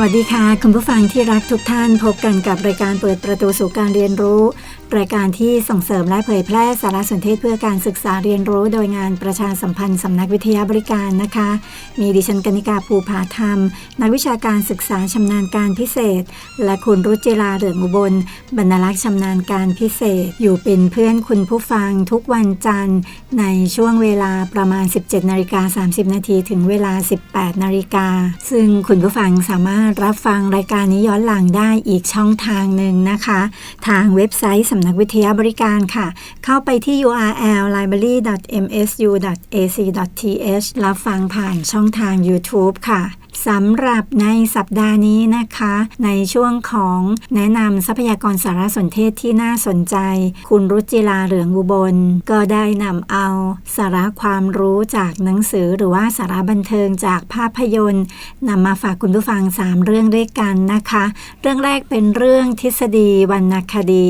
สวัสดีค่ะ คุณผู้ฟังที่รักทุกท่านพบกันกับรายการเปิดประตูสู่การเรียนรู้ รายการที่ส่งเสริมและเผยแพร่สารสนเทศเพื่อการศึกษาเรียนรู้โดยงานประชาสัมพันธ์สำนักวิทยาบริการนะคะ มีดิฉันกนิกาภูผาธรรม นักวิชาการศึกษาชำนาญการพิเศษ และคุณรุจิราเหลืองอุบลบรรลักษ์ชำนาญการพิเศษ อยู่เป็นเพื่อนคุณผู้ฟังทุกวันจันทร์ ในช่วงเวลาประมาณ 17นาฬิกา30 นาทีถึงเวลา 18นาฬิกาซึ่งคุณผู้ฟังสามารถรับฟังรายการนี้ย้อนหลังได้อีกช่องทางหนึ่งนะคะ ทางเว็บไซต์ำนักวิทยาบริการค่ะ เข้าไปที่ url library.msu.ac.th รับฟังผ่านช่องทาง YouTube ค่ะ สำหรับในสัปดาห์นี้นะคะ ในช่วงของแนะนำทรัพยากรสารสนเทศที่น่าสนใจ คุณรุจิลาเหลืองอุบล ก็ได้นำเอาสาระความรู้จากหนังสือหรือว่าสาระบันเทิงจากภาพยนตร์นำมาฝากคุณผู้ฟัง 3 เรื่องด้วยกันนะคะ เรื่องแรกเป็นเรื่องทฤษฎีวรรณคดี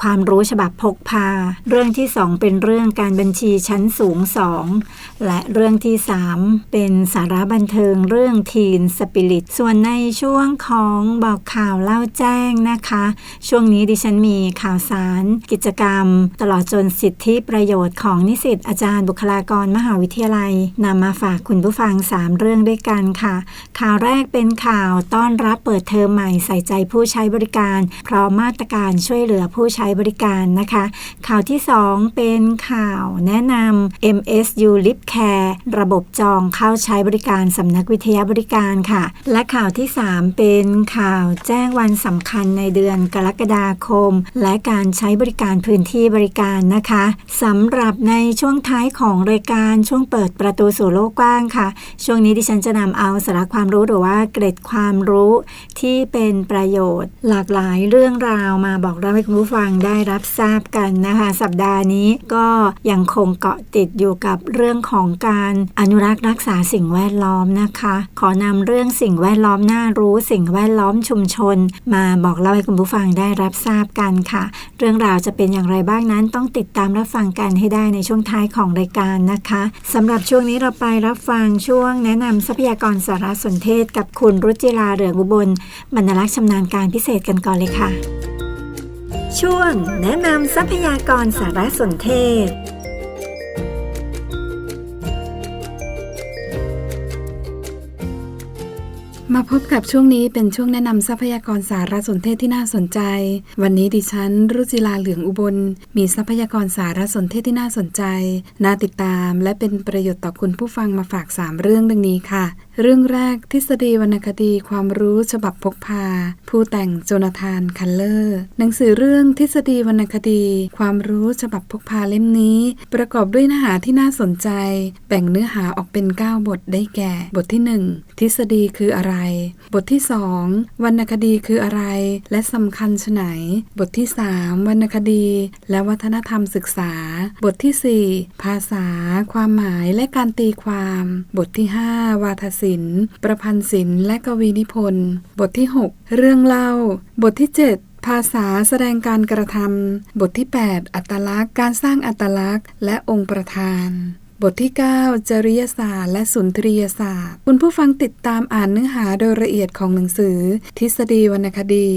ความรู้ฉบับพกพา เรื่องที่ 2 เป็นเรื่องการบัญชีชั้นสูง 2 และเรื่องที่ 3 เป็นสาระบันเทิงเรื่องทีนสปิริต ส่วนในช่วงของบอกข่าวเล่าแจ้งนะคะ ช่วงนี้ดิฉันมีข่าวสาร กิจกรรม ตลอดจนสิทธิประโยชน์ของนิสิตอาจารย์บุคลากรมหาวิทยาลัยนำมาฝากคุณผู้ฟัง 3 เรื่องด้วยกันค่ะ ข่าวแรกเป็นข่าวต้อนรับเปิดเทอมใหม่ใส่ใจผู้ใช้บริการ พร้อมมาตรการช่วยเหลือผู้ใช้บริการนะคะ ข่าวที่ 2 เป็นข่าวแนะนำ MSU Lip Care ระบบจองเข้าใช้บริการสำนักวิทยาบริการค่ะ และข่าวที่ 3 เป็นข่าวแจ้งวันสำคัญในเดือนกรกฎาคม และการใช้บริการพื้นที่บริการนะคะสำหรับในช่วงท้ายของรายการช่วงเปิดประตูสู่โลกกว้างค่ะ ช่วงนี้ดิฉันจะนำเอาสาระความรู้หรือว่าเกร็ดความรู้ที่เป็นประโยชน์ หลากหลายเรื่องราวมาบอกเล่าให้คุณผู้ฟังได้รับทราบกันนะคะ สัปดาห์นี้ก็ยังคงเกาะติดอยู่กับเรื่องของการอนุรักษ์รักษาสิ่งแวดล้อมนะคะ ขอนำเรื่องสิ่งแวดล้อมน่ารู้สิ่งแวดล้อมชุมชน มาบอกเล่าให้คุณผู้ฟังได้รับทราบกันค่ะ เรื่องราวจะเป็นอย่างไรบ้างนั้นต้องติดตามรับฟังกันให้ได้ในช่วงท้ายของรายการนะคะสำหรับช่วงนี้เราไปรับฟังช่วงแนะนำทรัพยากรสารสนเทศ กับคุณรุจิราเหลืองอุบลบรรลักษ์ชำนาญการพิเศษกันก่อนเลยค่ะ ช่วงแนะนำทรัพยากรสารสนเทศ มาพบกับช่วงนี้เป็นช่วงแนะนำทรัพยากรสารสนเทศที่น่าสนใจ วันนี้ดิฉัน รุจิลาเหลืองอุบล มีทรัพยากรสารสนเทศที่น่าสนใจ น่าติดตามและเป็นประโยชน์ต่อคุณผู้ฟังมาฝาก 3 เรื่องดังนี้ค่ะ เรื่องแรกทฤษฎีวรรณคดีความรู้ฉบับพกพา ผู้แต่งโจนาธานคัลเลอร์ หนังสือเรื่องทฤษฎีวรรณคดี ความรู้ฉบับพกพาเล่มนี้ ประกอบด้วยเนื้อหาที่น่าสนใจ แบ่งเนื้อหาออกเป็น 9 บทได้แก่ บทที่ 1 ทฤษฎีคืออะไรบทที่ 2 วรรณคดีคืออะไร และสำคัญชไหน บทที่ 3 วรรณคดี และวัฒนธรรมศึกษา บทที่ 4 ภาษา ความหมายและการตีความ บทที่ 5 วาทศิลป์ ประพันธ์ศิลป์และกวีนิพนธ์ บทที่ 6 เรื่องเล่า บทที่ 7ภาษาแสดงการกระทำ บทที่ 8 อัตลักษณ์ การสร้างอัตลักษณ์ และองค์ประธาน บทที่ 9 จริยศาสตร์ และสุนทรียศาสตร์ คุณผู้ฟังติดตามอ่านเนื้อหาโดยละเอียดของหนังสือ ทฤษฎีวรรณคดี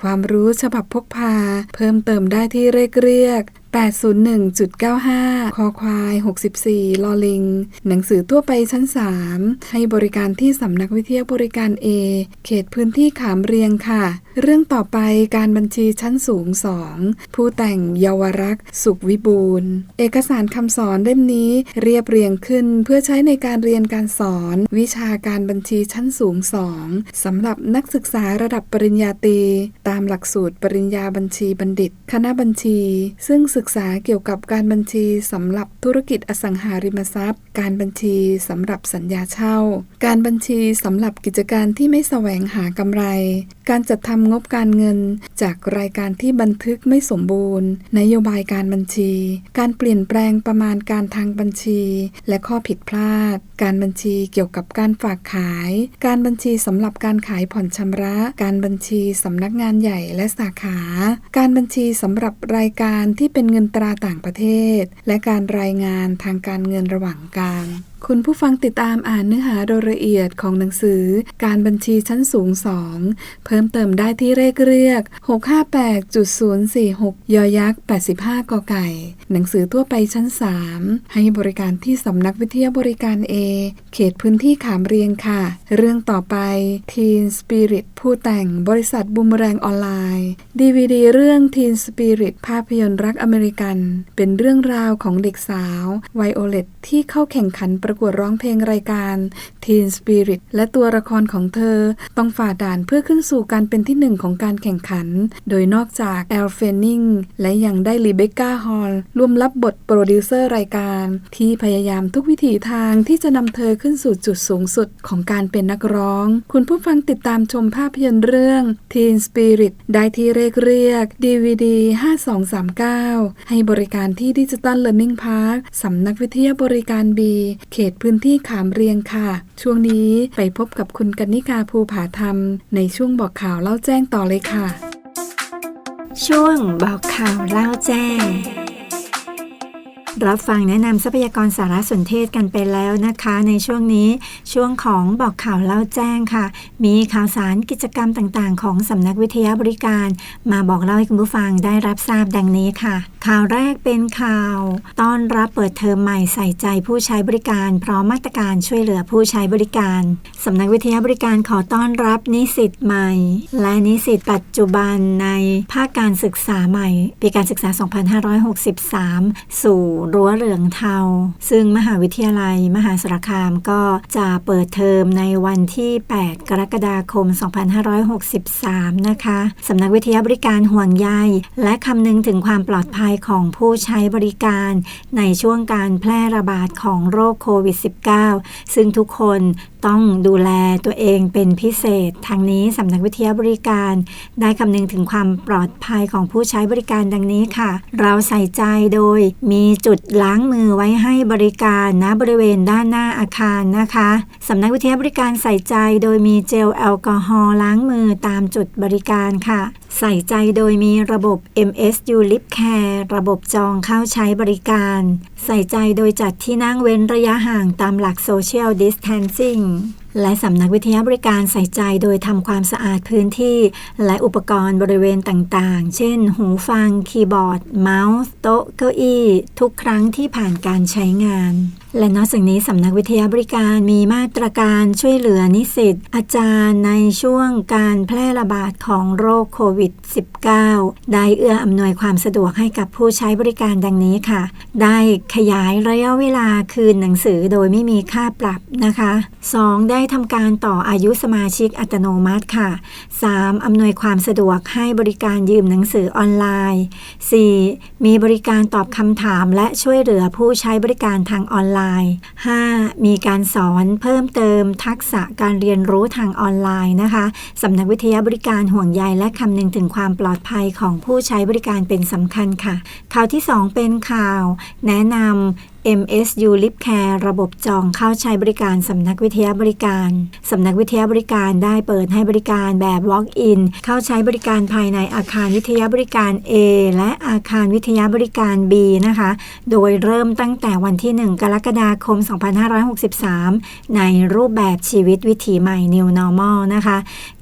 ความรู้ฉบับพกพา เพิ่มเติมได้ที่เรียกเรียก 801.95 คอควาย 64 ลอลิง หนังสือทั่วไปชั้น 3 ให้บริการที่สำนักวิทยาบริการ A เขตพื้นที่ขามเรียงค่ะ เรื่องต่อไปการบัญชีชั้นสูง 2 ผู้แต่งเยาวรักษ์สุขวิบูรณ์ เอกสารคำสอนเล่มนี้เรียบเรียงขึ้นเพื่อใช้ในการเรียนการสอน วิชาการบัญชีชั้นสูง 2สำหรับนักศึกษาระดับปริญญาตรีตามหลักสูตรปริญญาบัญชีบัณฑิต คณะบัญชี ซึ่งศึึกษาเกี่ยวกับการบัญชีสำหรับธุรกิจอสังหาริมทรัพย์ การบัญชีสำหรับสัญญาเช่า การบัญชีสำหรับกิจการที่ไม่แสวงหากำไร การจัดทำงบการเงิน จากรายการที่บันทึกไม่สมบูรณ์ นโยบายการบัญชี การเปลี่ยนแปลงประมาณการทางบัญชี และข้อผิดพลาด การบัญชีเกี่ยวกับการฝากขาย การบัญชีสำหรับการขายผ่อนชำระ การบัญชีสำนักงานใหญ่และสาขา การบัญชีสำหรับรายการที่เป็นเงินตราต่างประเทศ และการรายงานทางการเงินระหว่างกลาง คุณผู้ฟังติดตามอ่านเนื้อหาโดยละเอียดของหนังสือ การบัญชีชั้นสูง 2 เพิ่มเติมได้ที่เลขเรียก 658.046 ยอยักษ์ 85 กไก่ หนังสือทั่วไปชั้น 3 ให้บริการที่สำนักวิทยาบริการ A เขตพื้นที่ขามเรียงค่ะ เรื่องต่อไป Teen Spirit ผู้แต่งบริษัทบูมแรงออนไลน์ DVD เรื่อง Teen Spirit ภาพยนตร์รักอเมริกัน เป็นเรื่องราวของเด็กสาวไวโอเลตที่เข้าแข่งขันประประกวดร้องเพลงรายการ Teen Spirit และตัวละครของเธอต้องฝ่าด่านเพื่อขึ้นสู่การเป็นที่หนึ่งของการแข่งขัน โดยนอกจากแอลเฟนนิงและยังได้ลีเบคก้าฮอลร่วมรับบทโปรดิวเซอร์รายการ ที่พยายามทุกวิถีทางที่จะนำเธอขึ้นสู่จุดสูงสุดของการเป็นนักร้อง คุณผู้ฟังติดตามชมภาพยนตร์เรื่อง Teen Spirit ได้ที่เรียกเรียก DVD 5239 ให้บริการที่ดิจิตอลเลิร์นิ่งพาร์คสำนักวิทยาบริการ B เขตพื้นที่ขามเรียงค่ะ ช่วงนี้ไปพบกับคุณกนิกาภูผาธรรม ในช่วงบอกข่าวเล่าแจ้งต่อเลยค่ะ ช่วงบอกข่าวเล่าแจ้ง รับฟังแนะนำทรัพยากรสารสนเทศกันไปแล้วนะคะ ในช่วงนี้ช่วงของบอกข่าวเล่าแจ้งค่ะ มีข่าวสารกิจกรรมต่างๆ ของสำนักวิทยาบริการ มาบอกเล่าให้คุณผู้ฟังได้รับทราบดังนี้ค่ะ ข่าวแรกเป็นข่าว ต้อนรับเปิดเทอมใหม่ใส่ใจผู้ใช้บริการ พร้อมมาตรการช่วยเหลือผู้ใช้บริการสำนักวิทยาบริการขอต้อนรับนิสิตใหม่ และนิสิตปัจจุบันในภาคการศึกษาใหม่ปีการศึกษา 2563 สู่รั้วเหลืองเทา ซึ่งมหาวิทยาลัยมหาสารคามก็จะเปิดเทอมในวันที่ 8 กรกฎาคม 2563 นะคะสำนักวิทยาบริการห่วงใยและคำนึงถึงความปลอดภัยของผู้ใช้บริการในช่วงการแพร่ระบาดของโรคโควิด -19 ซึ่งทุกคนต้องดูแลตัวเองเป็นพิเศษ ทางนี้สำนักวิทยาบริการ ได้คำนึงถึงความปลอดภัยของผู้ใช้บริการดังนี้ค่ะ เราใส่ใจโดยมีจุดล้างมือไว้ให้บริการณบริเวณด้านหน้าอาคารนะคะสำนักวิทยาบริการใส่ใจโดยมีเจลแอลกอฮอล์ล้างมือตามจุดบริการค่ะ ใส่ใจโดยมีระบบ MSU Lip Care ระบบจองเข้าใช้บริการ ใส่ใจโดยจัดที่นั่งเว้นระยะห่างตามหลัก Social Distancing และสำนักวิทยาบริการใส่ใจโดยทำความสะอาดพื้นที่ และอุปกรณ์บริเวณต่างๆ เช่น หูฟัง คีย์บอร์ด เมาส์ โต๊ะ เก้าอี้ ทุกครั้งที่ผ่านการใช้งาน และนอกจากนี้สำนักวิทยาบริการมีมาตรการช่วยเหลือนิสิตอาจารย์ในช่วงการแพร่ระบาดของโรคโควิด -19 ได้เอื้ออำนวยความสะดวกให้กับผู้ใช้บริการดังนี้ค่ะ ได้ขยายระยะเวลาคืนหนังสือโดยไม่มีค่าปรับนะคะ 2. ได้ทำการต่ออายุสมาชิกอัตโนมัติค่ะ 3. อำนวยความสะดวกให้บริการยืมหนังสือออนไลน์ 4. มีบริการตอบคำถามและช่วยเหลือผู้ใช้บริการทางออนไลน์ 5. มีการสอนเพิ่มเติมทักษะการเรียนรู้ทางออนไลน์นะคะสำนักวิทยาบริการห่วงใยและคำนึงถึงความปลอดภัยของผู้ใช้บริการเป็นสำคัญค่ะ ข่าวที่ 2 เป็นข่าว แนะนำ MSU Lip Care ระบบจองเข้าใช้บริการสำนักวิทยาบริการ สำนักวิทยาบริการได้เปิดให้บริการแบบ Walk-in เข้าใช้บริการภายในอาคารวิทยาบริการ A และอาคารวิทยาบริการ B นะคะ โดยเริ่มตั้งแต่วันที่ 1 กรกฎาคม 2563 ในรูปแบบชีวิตวิถีใหม่ New Normal นะคะ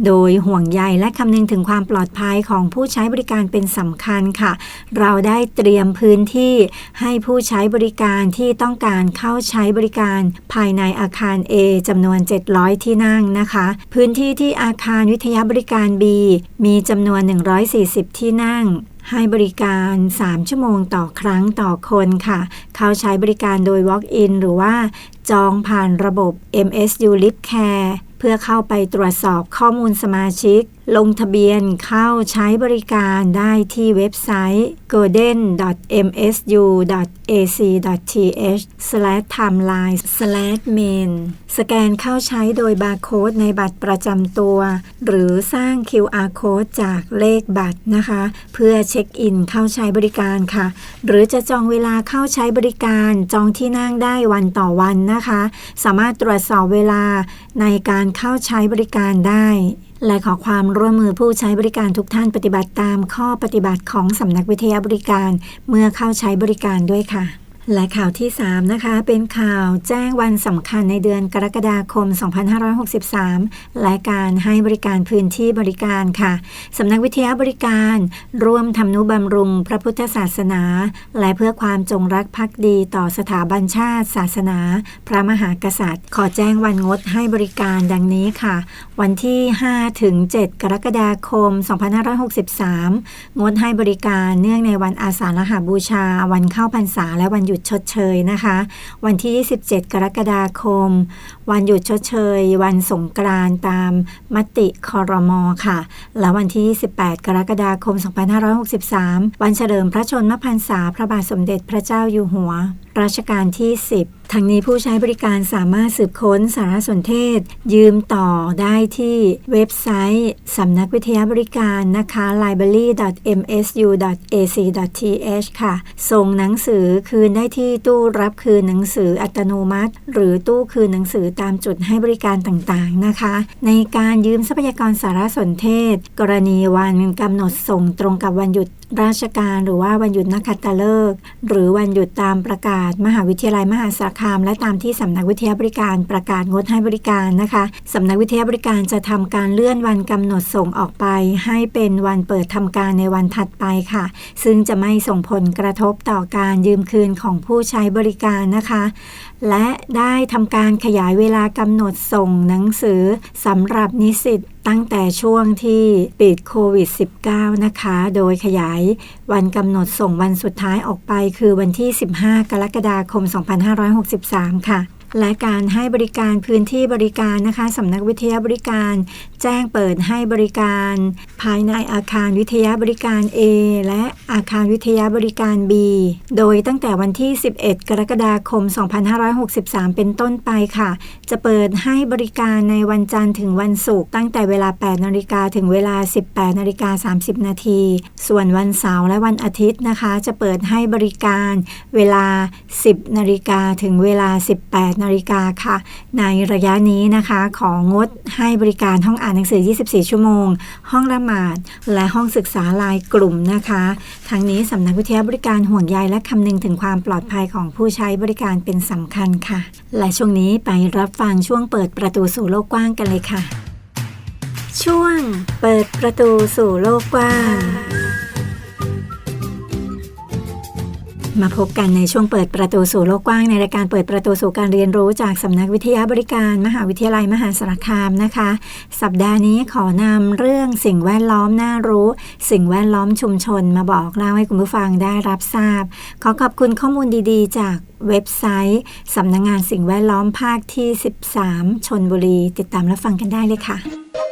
โดยห่วงใยและคำนึงถึงความปลอดภัยของผู้ใช้บริการเป็นสำคัญค่ะ เราได้เตรียมพื้นที่ให้ผู้ใช้บริการที่ต้องการเข้าใช้บริการภายในอาคาร A จำนวน 700 ที่นั่งนะคะ พื้นที่ที่อาคารวิทยาบริการ B มีจำนวน 140 ที่นั่งให้บริการ 3 ชั่วโมงต่อครั้งต่อคนค่ะ เข้าใช้บริการโดย Walk-in หรือว่าจองผ่านระบบ MSU Lip Care เพื่อเข้าไปตรวจสอบข้อมูลสมาชิก ลงทะเบียนเข้าใช้บริการได้ที่เว็บไซต์ golden.msu.ac.th/timeline/main สแกนเข้าใช้โดยบาร์โค้ดในบัตรประจำตัว หรือสร้าง QR code จากเลขบัตรนะคะ เพื่อเช็คอินเข้าใช้บริการค่ะ หรือจะจองเวลาเข้าใช้บริการจองที่นั่งได้วันต่อวันนะคะ สามารถตรวจสอบเวลาในการเข้าใช้บริการได้ และขอความร่วมมือผู้ใช้บริการทุกท่านปฏิบัติตามข้อปฏิบัติของสำนักวิทยาบริการ เมื่อเข้าใช้บริการด้วยค่ะ และข่าวที่ 3 นะคะ เป็นข่าวแจ้งวันสำคัญในเดือนกรกฎาคม 2563 และการให้บริการพื้นที่บริการค่ะสำนักวิทยาบริการ ร่วมทำนุบำรุงพระพุทธศาสนา และเพื่อความจงรักภักดีต่อสถาบันชาติ ศาสนา พระมหากษัตริย์ ขอแจ้งวันงดให้บริการดังนี้ค่ะ วันที่ 5 ถึง 7 กรกฎาคม 2563 งดให้บริการเนื่องในวันอาสาฬหบูชา วันเข้าพรรษาและวันหยุดชดเชยนะคะ วันที่ 27 กรกฎาคม วันหยุดชดเชย วันสงกรานต์ตามมติคอรมอค่ะ และวันที่ 28 กรกฎาคม 2563 วันเฉลิมพระชนมพรรษาพระบาทสมเด็จพระเจ้าอยู่หัว รัชกาลที่ 10 ทั้งนี้ผู้ใช้บริการสามารถสืบค้นสารสนเทศ ยืมต่อได้ที่เว็บไซต์สำนักวิทยาบริการนะคะ library.msu.ac.th ค่ะ ส่งหนังสือคืนได้ที่ตู้รับคืนหนังสืออัตโนมัติ หรือตู้คืนหนังสือตามจุดให้บริการต่างๆนะคะ ในการยืมทรัพยากรสารสนเทศ กรณีวันกำหนดส่งตรงกับวันหยุด ราชการหรือว่าวันหยุดนักขัตฤกษ์หรือวันหยุดตามประกาศ มหาวิทยาลัยมหาสารคาม และตามที่สำนักวิทยาบริการประกาศงดให้บริการนะคะสำนักวิทยาบริการจะทำการเลื่อนวันกำหนดส่งออกไป ให้เป็นวันเปิดทำการในวันถัดไปค่ะ ซึ่งจะไม่ส่งผลกระทบต่อการยืมคืนของผู้ใช้บริการนะคะและได้ทำการขยายเวลากำหนดส่งหนังสือสำหรับนิสิตตั้งแต่ช่วงที่ปิดโควิด -19 นะคะ โดยขยายวันกำหนดส่งวันสุดท้ายออกไป คือวันที่ 15 กรกฎาคม 2563 ค่ะและการให้บริการพื้นที่บริการนะคะสำนักวิทยาบริการแจ้งเปิดให้บริการ ภายในอาคารวิทยาบริการ A และอาคารวิทยาบริการ B โดยตั้งแต่วันที่ 11 กรกฎาคม 2563 เป็นต้นไปค่ะ จะเปิดให้บริการในวันจันทร์ถึงวันศุกร์ตั้งแต่เวลา 8 นาฬิกาถึงเวลา 18 นาฬิกา 30 นาที ส่วนวันเสาร์และวันอาทิตย์นะคะ จะเปิดให้บริการเวลา 10 นาฬิกาถึงเวลา 18 นาฬิกาค่ะ ในระยะนี้นะคะของดให้บริการห้องอ่านหนังสือ 24 ชั่วโมง ห้องละหมาด และห้องศึกษาลายกลุ่มนะคะ ทั้งนี้สำนักวิทยาบริการห่วงใยและคำนึงถึงความปลอดภัยของผู้ใช้บริการเป็นสำคัญค่ะ และช่วงนี้ไปรับฟังช่วงเปิดประตูสู่โลกกว้างกันเลยค่ะ ช่วงเปิดประตูสู่โลกกว้าง มาพบกันในช่วงเปิดประตูสู่โลกกว้างในรายการเปิดประตูสู่การเรียนรู้จากสำนักวิทยาบริการ มหาวิทยาลัยมหาสารคามนะคะ สัปดาห์นี้ขอนำเรื่องสิ่งแวดล้อมน่ารู้ สิ่งแวดล้อมชุมชนมาบอกเล่าให้คุณผู้ฟังได้รับทราบ ขอขอบคุณข้อมูลดีๆ จากเว็บไซต์สำนักงงานสิ่งแวดล้อมภาคที่ 13 ชนบุรี ติดตามรับฟังกันได้เลยค่ะ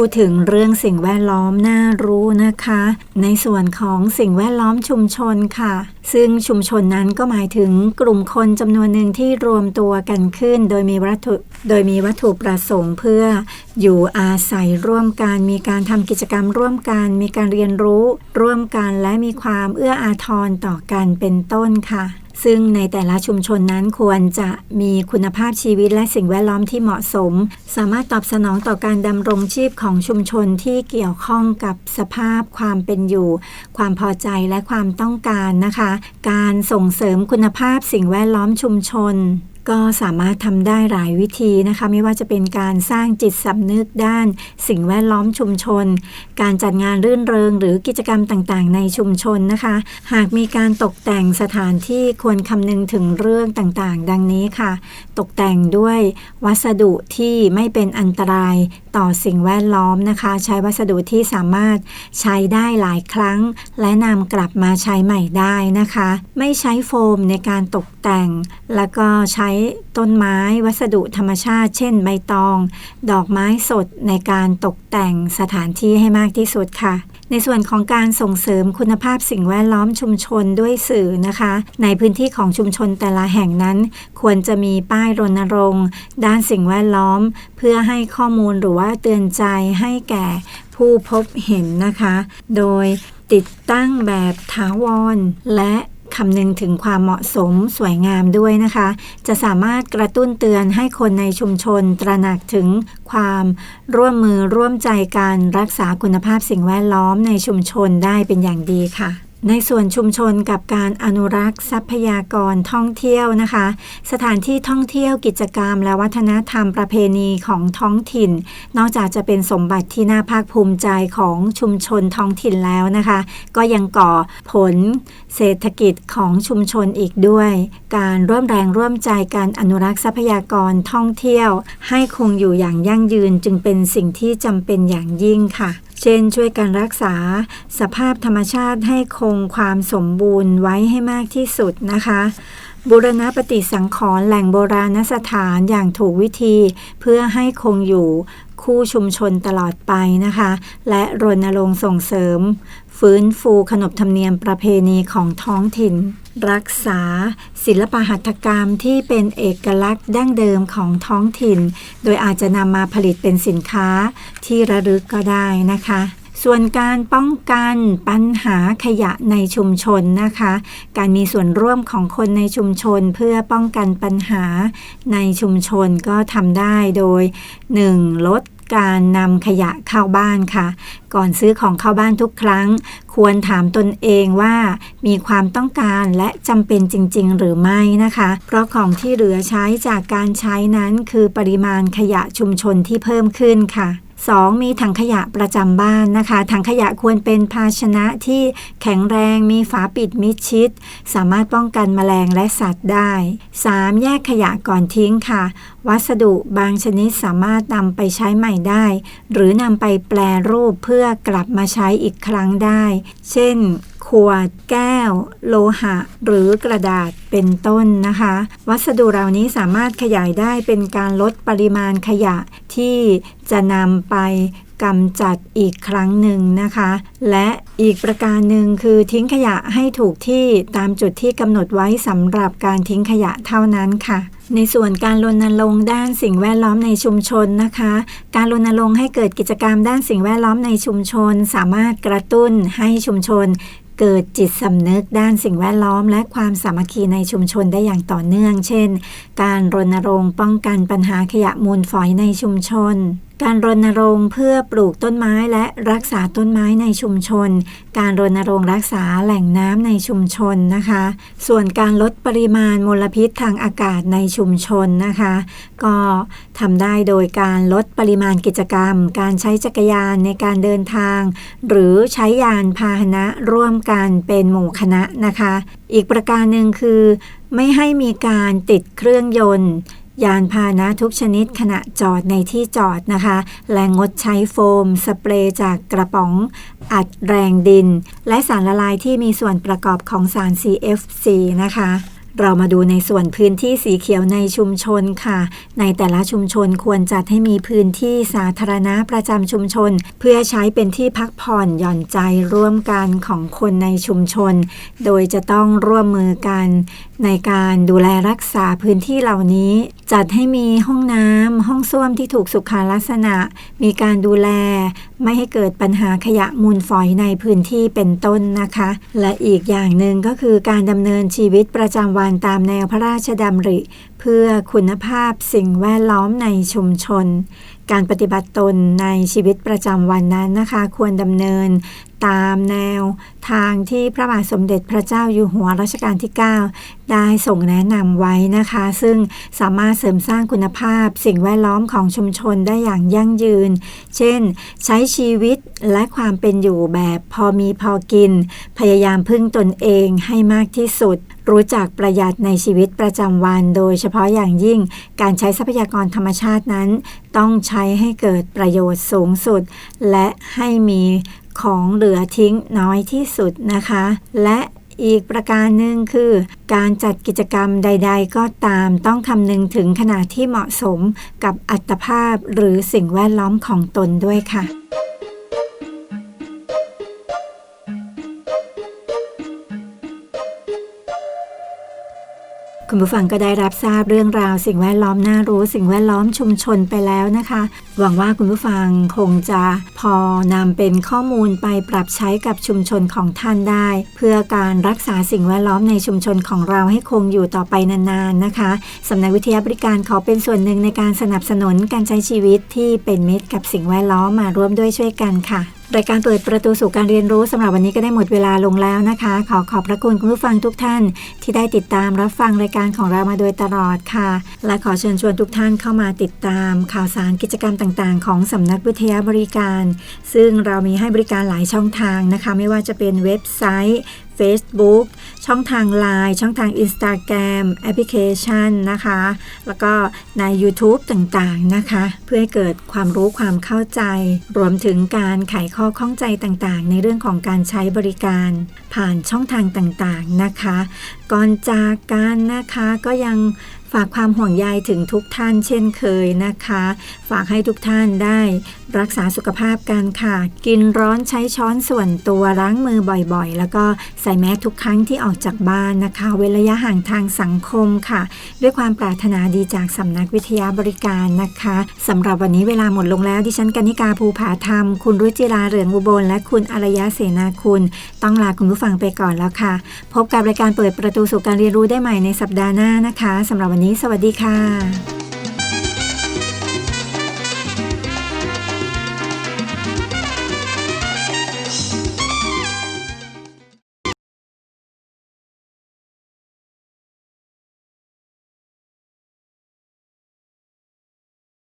พูดถึงเรื่องสิ่งแวดล้อมน่ารู้นะคะ ในส่วนของสิ่งแวดล้อมชุมชนค่ะ ซึ่งชุมชนนั้นก็หมายถึงกลุ่มคนจำนวนหนึ่งที่รวมตัวกันขึ้น โดยมีวัตถุโดยมีวัตถุประสงค์เพื่ออยู่อาศัยร่วมกัน มีการทำกิจกรรมร่วมกัน มีการเรียนรู้ร่วมกันและมีความเอื้ออาทรต่อกันเป็นต้นค่ะ ซึ่งในแต่ละชุมชนนั้นควรจะมีคุณภาพชีวิตและสิ่งแวดล้อมที่เหมาะสม สามารถตอบสนองต่อการดำรงชีพของชุมชนที่เกี่ยวข้องกับสภาพความเป็นอยู่ ความพอใจและความต้องการนะคะ การส่งเสริมคุณภาพสิ่งแวดล้อมชุมชน ก็สามารถทำได้หลายวิธีนะคะ ไม่ว่าจะเป็นการสร้างจิตสำนึกด้าน สิ่งแวดล้อมชุมชน การจัดงานรื่นเริง หรือกิจกรรมต่างๆ ในชุมชนนะคะ หากมีการตกแต่งสถานที่ควรคำนึงถึงเรื่องต่างๆ ดังนี้ค่ะ ตกแต่งด้วยวัสดุที่ไม่เป็นอันตรายต่อสิ่งแวดล้อมนะคะ ใช้วัสดุที่สามารถใช้ได้หลายครั้ง และนำกลับมาใช้ใหม่ได้นะคะ ไม่ใช้โฟมในการตก แต่ง แล้วก็ใช้ต้นไม้วัสดุธรรมชาติ เช่นใบตอง ดอกไม้สดในการตกแต่งสถานที่ให้มากที่สุดค่ะ ในส่วนของการส่งเสริมคุณภาพสิ่งแวดล้อมชุมชนด้วยสื่อนะคะ ในพื้นที่ของชุมชนแต่ละแห่งนั้น ควรจะมีป้ายรณรงค์ ด้านสิ่งแวดล้อม เพื่อให้ข้อมูลหรือว่าเตือนใจให้แก่ผู้พบเห็นนะคะ โดยติดตั้งแบบถาวรและ คำนึงถึงความเหมาะสมสวยงามด้วยนะคะ จะสามารถกระตุ้นเตือนให้คนในชุมชนตระหนักถึงความร่วมมือร่วมใจการรักษาคุณภาพสิ่งแวดล้อมในชุมชนได้เป็นอย่างดีค่ะ ในส่วนชุมชนกับการอนุรักษ์ทรัพยากรท่องเที่ยวนะคะ สถานที่ท่องเที่ยวกิจกรรม และวัฒนธรรมประเพณีของท้องถิ่น นอกจากจะเป็นสมบัติที่น่าภาคภูมิใจของชุมชนท้องถิ่นแล้วนะคะ ก็ยังก่อผลเศรษฐกิจของชุมชนอีกด้วย การร่วมแรงร่วมใจการอนุรักษ์ทรัพยากรท่องเที่ยว ให้คงอยู่อย่างยั่งยืนจึงเป็นสิ่งที่จำเป็นอย่างยิ่งค่ะเช่นช่วยการรักษาสภาพธรรมชาติให้คงความสมบูรณ์ไว้ให้มากที่สุดนะคะบูรณปฏิสังขรณ์แหล่งโบราณสถานอย่างถูกวิธี เพื่อให้คงอยู่คู่ชุมชนตลอดไปนะคะ และรณรงค์ส่งเสริม ฟื้นฟูขนบธรรมเนียมประเพณีของท้องถิ่น รักษา ศิลปหัตถกรรมที่เป็นเอกลักษณ์ดั้งเดิมของท้องถิ่น โดยอาจจะนำมาผลิตเป็นสินค้าที่ระลึกก็ได้นะคะส่วนการป้องกันปัญหาขยะในชุมชนนะคะ การมีส่วนร่วมของคนในชุมชนเพื่อป้องกันปัญหาในชุมชนก็ทำได้โดย 1. ลด การนำขยะเข้าบ้านค่ะ ก่อนซื้อของเข้าบ้านทุกครั้ง ควรถามตนเองว่า มีความต้องการและจำเป็นจริง ๆ หรือไม่นะคะ เพราะของที่เหลือใช้จากการใช้นั้น คือปริมาณขยะชุมชนที่เพิ่มขึ้นค่ะ 2. มีถังขยะประจำบ้านนะคะ ถังขยะควรเป็นภาชนะที่แข็งแรงมีฝาปิดมิดชิด สามารถป้องกันแมลงและสัตว์ได้ 3. แยกขยะก่อนทิ้งค่ะ วัสดุบางชนิดสามารถนำไปใช้ใหม่ได้ หรือนำไปแปลรูปเพื่อกลับมาใช้อีกครั้งได้ เช่น ขวด แก้ว โลหะ หรือกระดาษเป็นต้นนะคะ วัสดุเหล่านี้สามารถขยายได้เป็นการลดปริมาณขยะที่จะนำไปกำจัดอีกครั้งหนึ่งนะคะ และอีกประการหนึ่งคือทิ้งขยะให้ถูกที่ตามจุดที่กำหนดไว้สำหรับการทิ้งขยะเท่านั้นค่ะ ในส่วนการรณรงค์ด้านสิ่งแวดล้อมในชุมชนนะคะ การรณรงค์ให้เกิดกิจกรรมด้านสิ่งแวดล้อมในชุมชน สามารถกระตุ้นให้ชุมชน เกิดจิตสำนึกด้านสิ่งแวดล้อม และความสามัคคีในชุมชนได้อย่างต่อเนื่อง เช่น การรณรงค์ป้องกันปัญหาขยะมูลฝอยในชุมชน การรณรงค์เพื่อปลูกต้นไม้และรักษาต้นไม้ในชุมชน การรณรงค์รักษาแหล่งน้ำในชุมชนนะคะ ส่วนการลดปริมาณมลพิษทางอากาศในชุมชนนะคะ ก็ทำได้โดยการลดปริมาณกิจกรรม การใช้จักรยานในการเดินทาง หรือใช้ยานพาหนะร่วมกันเป็นหมู่คณะนะคะ อีกประการหนึ่งคือ ไม่ให้มีการติดเครื่องยนต์ ยานพาหนะทุกชนิดขณะจอดในที่จอดนะคะ และงดใช้โฟม สเปรย์จากกระป๋องอัดแรงดิน และสารละลายที่มีส่วนประกอบของสาร CFC นะคะเรามาดูในส่วนพื้นที่สีเขียวในชุมชนค่ะ ในแต่ละชุมชนควรจัดให้มีพื้นที่สาธารณะประจำชุมชน เพื่อใช้เป็นที่พักผ่อนหย่อนใจร่วมกันของคนในชุมชน โดยจะต้องร่วมมือกันในการดูแลรักษาพื้นที่เหล่านี้ จัดให้มีห้องน้ำห้องส้วมที่ถูกสุขลักษณะ มีการดูแล ไม่ให้เกิดปัญหาขยะมูลฝอยในพื้นที่เป็นต้นนะคะ และอีกอย่างหนึ่งก็คือการดำเนินชีวิตประจำวันตามแนวพระราชดำริ เพื่อคุณภาพสิ่งแวดล้อมในชุมชน การปฏิบัติตนในชีวิตประจำวันนั้นนะคะ ควรดำเนินตามแนวทางที่พระบาทสมเด็จพระเจ้าอยู่หัวรัชกาลที่ 9 ได้ส่งแนะนำไว้นะคะ ซึ่งสามารถเสริมสร้างคุณภาพ สิ่งแวดล้อมของชุมชนได้อย่างยั่งยืน เช่น ใช้ชีวิตและความเป็นอยู่แบบพอมีพอกิน พยายามพึ่งตนเองให้มากที่สุด รู้จักประหยัดในชีวิตประจำวัน โดยเฉพาะอย่างยิ่งการใช้ทรัพยากรธรรมชาตินั้น ต้องใช้ให้เกิดประโยชน์สูงสุด และให้มีของเหลือทิ้งน้อยที่สุดนะคะ และ อีกประการหนึ่งคือ การจัดกิจกรรมใด ๆ ก็ตามต้องคำนึงถึงขนาดที่เหมาะสมกับอัตภาพหรือสิ่งแวดล้อมของตนด้วยค่ะ คุณผู้ฟังก็ได้รับทราบเรื่องราว สิ่งแวดล้อมน่ารู้ สิ่งแวดล้อมชุมชนไปแล้วนะคะ หวังว่าคุณผู้ฟังคงจะพอนำเป็นข้อมูลไปปรับใช้กับชุมชนของท่านได้ เพื่อการรักษาสิ่งแวดล้อมในชุมชนของเราให้คงอยู่ต่อไปนานๆนะคะสำนักวิทยาบริการขอเป็นส่วนหนึ่งในการสนับสนุนการใช้ชีวิตที่เป็นมิตรกับสิ่งแวดล้อมมาร่วมด้วยช่วยกันค่ะ รายการเปิดประตูสู่การเรียนรู้สำหรับวันนี้ก็ได้หมดเวลาลงแล้วนะคะ ขอขอบพระคุณคุณผู้ฟังทุกท่าน ที่ได้ติดตามรับฟังรายการของเรามาโดยตลอดค่ะ และขอเชิญชวนทุกท่านเข้ามาติดตาม ข่าวสารกิจกรรมต่างๆ ของสำนักวิทยาบริการ ซึ่งเรามีให้บริการหลายช่องทางนะคะ ไม่ว่าจะเป็นเว็บไซต์ Facebook ช่องทาง Line ช่องทาง Instagram แอปพลิเคชันนะคะ แล้วก็ใน YouTube ต่างๆนะคะ เพื่อให้เกิดความรู้ความเข้าใจ รวมถึงการไขข้อข้องใจต่างๆ ในเรื่องของการใช้บริการ ผ่านช่องทางต่างๆนะคะ ก่อนจากกันนะคะก็ยังากความห่วงใยถึงทุกท่านเช่นเคยนะคะ ฝากให้ทุกท่านได้รักษาสุขภาพกันค่ะ กินร้อนใช้ช้อนส่วนตัวล้างมือบ่อยๆ แล้วก็ใส่แมสทุกครั้งที่ออกจากบ้านนะคะ เว้นระยะห่างทางสังคมค่ะ ด้วยความปรารถนาดีจากสำนักวิทยาบริการนะคะสำหรับวันนี้เวลาหมดลงแล้วดิฉันกนิกาภูผาธรรม คุณรุจิราเหลืองอุบล และคุณอารยะเสนาคุณ ต้องลาคุณผู้ฟังไปก่อนแล้วค่ะ พบกับรายการเปิดประตูสู่การเรียนรู้ได้ใหม่ในสัปดาห์หน้านะคะสำหรับวันนี้ี้สวัสดีค่ะ